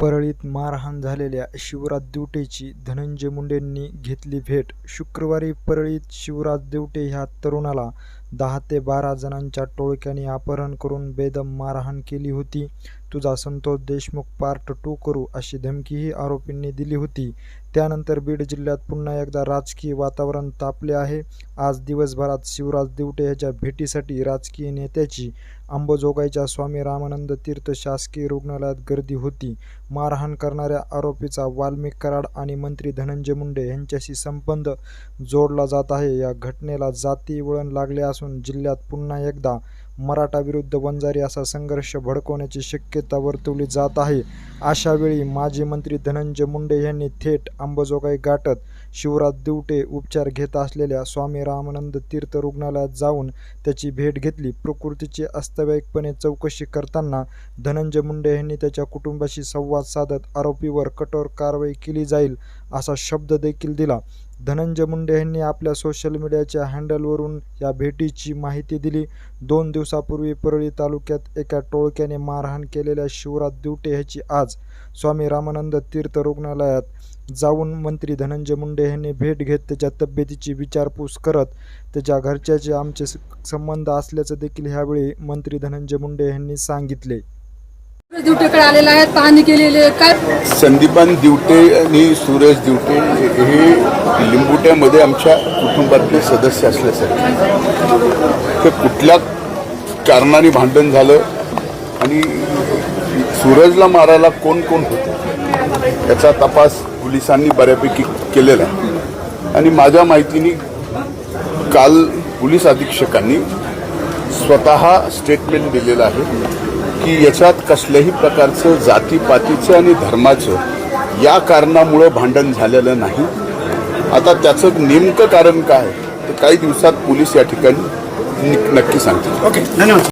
परळीत मारहाण झालेल्या शिवराज दिवटेची धनंजय मुंडेंनी घेतली भेट. शुक्रवारी परळीत शिवराज दिवटे ह्या तरुणाला दहा ते बारा जणांच्या टोळक्याने अपहरण करून बेदम मारहाण केली होती. तुझा संतोष देशमुख पार्ट टू करू अशी धमकीही आरोपींनी दिली होती. त्यानंतर बीड जिल्ह्यात पुन्हा एकदा राजकीय वातावरण तापले आहे. आज दिवसभरात शिवराज दिवटे याच्या भेटीसाठी राजकीय नेत्याची अंबाजोगाईच्या स्वामी रामानंद तीर्थ शासकीय रुग्णालयात गर्दी होती. मारहाण करणाऱ्या आरोपीचा वाल्मिक कराड आणि मंत्री धनंजय मुंडे यांच्याशी संबंध जोडला जात आहे. या घटनेला जाती वळण लागले असून जिल्ह्यात पुन्हा एकदा मराठा विरुद्ध वंजारी असा संघर्ष भडकवण्याची शक्यता वर्तवली जात आहे. अशावेळी माजी मंत्री धनंजय मुंडे यांनी थेट अंबाजोगाई गाठत शिवराज दिवटे उपचार घेत असलेल्या स्वामी रामानंद तीर्थ रुग्णालयात जाऊन त्याची भेट घेतली. प्रकृतीची अस्तव्ययकपणे चौकशी करताना धनंजय मुंडे यांनी त्याच्या कुटुंबाशी संवाद साधत आरोपीवर कठोर कारवाई केली जाईल असा शब्द देखील दिला. धनंजय मुंडे यांनी आपल्या सोशल मीडियाच्या हँडलवरून या भेटीची माहिती दिली. दोन दिवसापूर्वी परळी तालुक्यात एका टोळक्याने मारहाण केलेल्या शिवराज दिवटे ह्याची आज स्वामी रामानंद तीर्थ रुग्णालयात जाऊन मंत्री धनंजय मुंडे यांनी भेट घेत त्याच्या तब्येतीची विचारपूस करत त्याच्या घरच्याचे आमचे स- संबंध असल्याचं देखील ह्यावेळी मंत्री धनंजय मुंडे यांनी सांगितले. दिवटेकडे आलेले आहेत पाहणी केलेली आहे. काय संदीपान दिवटे आणि सुरेश दिवटे हे लिंबुट्यामध्ये आमच्या कुटुंबातले सदस्य असल्यासारखे ते कुठल्या कारणाने भांडण झालं आणि सूरजला मारायला कोण कोण होतं? याचा तपास पोलिसांनी बऱ्यापैकी केलेला आहे. आणि माझ्या माहितीने काल पोलीस अधीक्षकांनी स्वतः स्टेटमेंट दिलेलं आहे. की याच्यात कसल्याही प्रकारचं जातीपातीचं आणि धर्माचं या कारणामुळं भांडण झालेलं नाही. आता त्याचं नेमकं कारण काय तर ते काही दिवसात पोलीस या ठिकाणी नक्की सांगतील. ओके धन्यवाद.